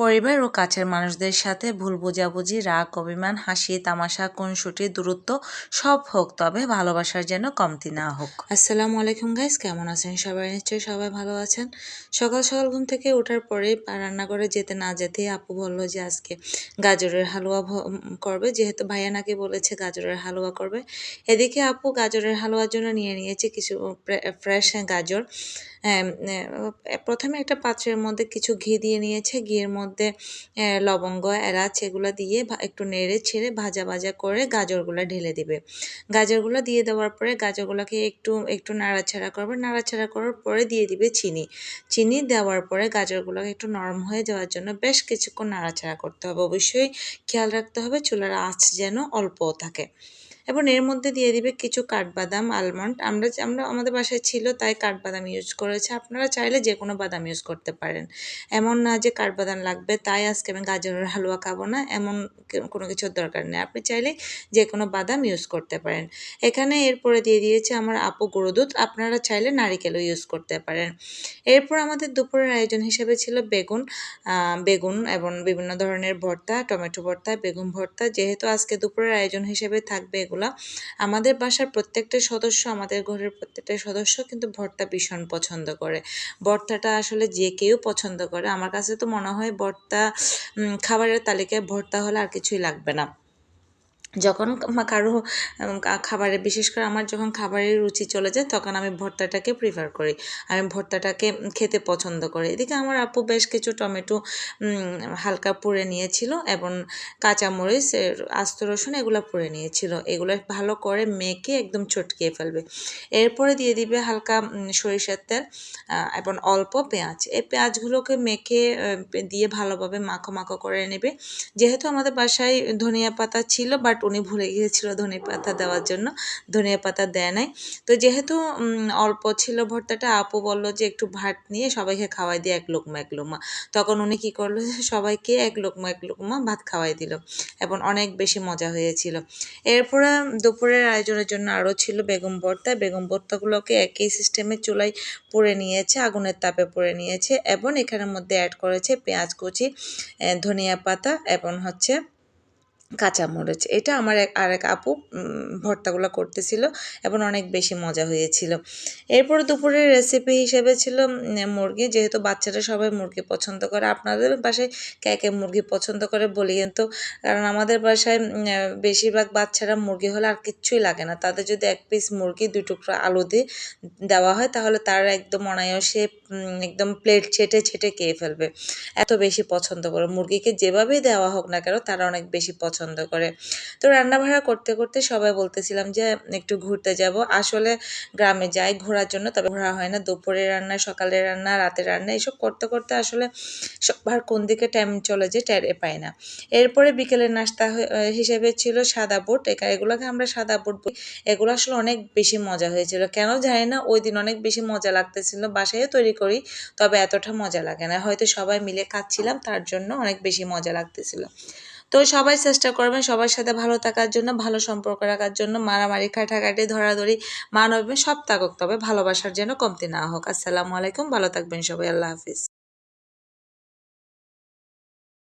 পরিবার ও কাছের মানুষদের সাথে ভুল বোঝাবুঝি, রাগ, অভিমান, হাসি, তামাশা, খুনসুটি, দূরত্ব সব হোক, তবে ভালোবাসার যেন কমতি না হোক। আসসালামু আলাইকুম গাইস কেমন আছেন সবাই? নিশ্চয়ই সবাই ভালো আছেন। সকাল সকাল ঘুম থেকে ওঠার পরে রান্নাঘরে যেতে না যেতেই আপু বলল যে আজকে গাজরের হালুয়া করবে। যেহেতু ভাইয়া নাকি বলেছে গাজরের হালুয়া করবে। এদিকে আপু গাজরের হালুয়ার জন্য নিয়ে নিয়েছে কিছু ফ্রেশ গাজর। প্রথমে একটা পাত্রের মধ্যে কিছু ঘি দিয়ে নিয়েছে। ঘিয়ের মধ্যে লবঙ্গ, এলাচ এগুলো দিয়ে একটু নেড়ে ছেড়ে ভাজা ভাজা করে গাজরগুলো ঢেলে দিবে। গাজরগুলো দিয়ে দেওয়ার পরে গাজরগুলোকে একটু একটু নাড়াচাড়া করবে। নাড়াচাড়া করার পরে দিয়ে দিবে চিনি। চিনি দেওয়ার পরে গাজরগুলোকে একটু নরম হয়ে যাওয়ার জন্য বেশ কিছুক্ষণ নাড়াচাড়া করতে হবে। অবশ্যই খেয়াল রাখতে হবে চুলার আঁচ যেন অল্প থাকে। এবং এর মধ্যে দিয়ে দিবে কিছু কাঠবাদাম আলমন্ড আমরা আমরা আমাদের বাসায় ছিল তাই কাঠবাদাম ইউজ করেছে। আপনারা চাইলে যে কোনো বাদাম ইউজ করতে পারেন। এমন না যে কাঠবাদাম লাগবে, তাই আজকে আমি গাজরের হালুয়া খাব না। এমন কোনো কিছুর দরকার নেই। আপনি চাইলে যে কোনো বাদাম ইউজ করতে পারেন। এখানে এরপরে দিয়ে দিয়েছে আমার আপু গরু দুধ। আপনারা চাইলে নারিকেলও ইউজ করতে পারেন। এরপর আমাদের দুপুরের আয়োজন হিসেবে ছিল বেগুন বেগুন এবং বিভিন্ন ধরনের ভর্তা, টমেটো ভর্তা, বেগুন ভর্তা। যেহেতু আজকে দুপুরের আয়োজন হিসেবে থাকবে এগুলা। আমাদের বাসার প্রত্যেকটা সদস্য, আমাদের ঘরের প্রত্যেকটা সদস্য কিন্তু ভর্তা ভীষণ পছন্দ করে। ভর্তাটা আসলে যে কেউ পছন্দ করে। আমার কাছে তো মনে হয় ভর্তা খাবারের তালিকায় ভর্তা হলে আর কিছুই লাগবে না। যখন কারও খাবারে, বিশেষ করে আমার যখন খাবারের রুচি চলে যায়, তখন আমি ভর্তাটাকে প্রিফার করি। আমি ভর্তাটাকে খেতে পছন্দ করি। এদিকে আমার আপু বেশ কিছু টমেটো হালকা পুড়ে নিয়েছিল এবং কাঁচামরিচ আস্ত রসুন এগুলো পুড়ে নিয়েছিল। এগুলো ভালো করে মেখে একদম চটকিয়ে ফেলবে। এরপরে দিয়ে দিবে হালকা সরিষার তেল এবং অল্প পেঁয়াজ। এই পেঁয়াজগুলোকে মেখে দিয়ে ভালোভাবে মাখো মাখো করে নেবে। যেহেতু আমাদের বাসায় ধনিয়া পাতা ছিল বাট উনি ভুলে গিয়েছিল ধনিয়া পাতা দেওয়ার জন্য। ধনিয়া পাতা দেয় নাই। তো যেহেতু অল্প ছিল ভর্তাটা, আপু বলল যে একটু ভাত নিয়ে সবাইকে খাওয়াই দিয়ে এক লোকমা এক লোকমা। তখন উনি কী করল সবাইকে এক লোকমা এক লোকমা ভাত খাওয়াই দিল। এবং অনেক বেশি মজা হয়েছিল। এরপরে দুপুরের আয়োজনের জন্য আরও ছিল বেগুন ভর্তা। বেগুন ভর্তাগুলোকে একই সিস্টেমে চুলায় পুড়ে নিয়েছে, আগুনের তাপে পুড়ে নিয়েছে এবং এখানের মধ্যে অ্যাড করেছে পেঁয়াজ কুচি ধনিয়া পাতা এবং হচ্ছে কাঁচামরিচ। এটা আমার এক আর এক আপু ভর্তাগুলো করতেছিল এবং অনেক বেশি মজা হয়েছিল। এরপর দুপুরের রেসিপি হিসেবে ছিল মুরগি। যেহেতু বাচ্চারা সবাই মুরগি পছন্দ করে, আপনাদের বাসায় কে কে মুরগি পছন্দ করে বলিয়েন তো? কারণ আমাদের বাসায় বেশিরভাগ বাচ্চারা মুরগি হলে আর কিচ্ছুই লাগে না। তাদের যদি এক পিস মুরগি, দুই টুকরো আলু দিয়ে দেওয়া হয়, তাহলে তারা একদম অনায়াসে একদম প্লেট ছেটে ছেটে খেয়ে ফেলবে। এত বেশি পছন্দ করে। মুরগিকে যেভাবেই দেওয়া হোক না কেন, তারা অনেক বেশি পছন্দ করে। তো রান্না ভাড়া করতে করতে সবাই বলতেছিলাম যে, একটু ঘুরতে যাব। আসলে গ্রামে যাই ঘোরার জন্য, তবে ঘোরা হয় না। দুপুরে রান্না সকালে রান্না রাতে রান্না, এসব করতে করতে আসলে সবার কোন দিকে টাইম চলে যে টেরে পাই না। এরপরে বিকেলের নাস্তা হিসেবে ছিল সাদা বুট। এগুলোকে আমরা সাদা বুট এগুলো আসলে অনেক বেশি মজা হয়েছিল। কেন জানি না, ওই দিন অনেক বেশি মজা লাগতেছিল। বাসায়ও তৈরি করি, তবে এতটা মজা লাগে না। হয়তো সবাই মিলে খাচ্ছিলাম, তার জন্য অনেক বেশি মজা লাগতেছিল। তো সবাই চেষ্টা করবেন সবার সাথে ভালো থাকার জন্য, ভালো সম্পর্ক রাখার জন্য, মারামারি কাটাকাটি ধরাধরি, মানবে সব থাকুক তবে ভালোবাসার যেন কমতি না হোক। আসসালামু আলাইকুম, ভালো থাকবেন সবাই, আল্লাহ হাফিজ।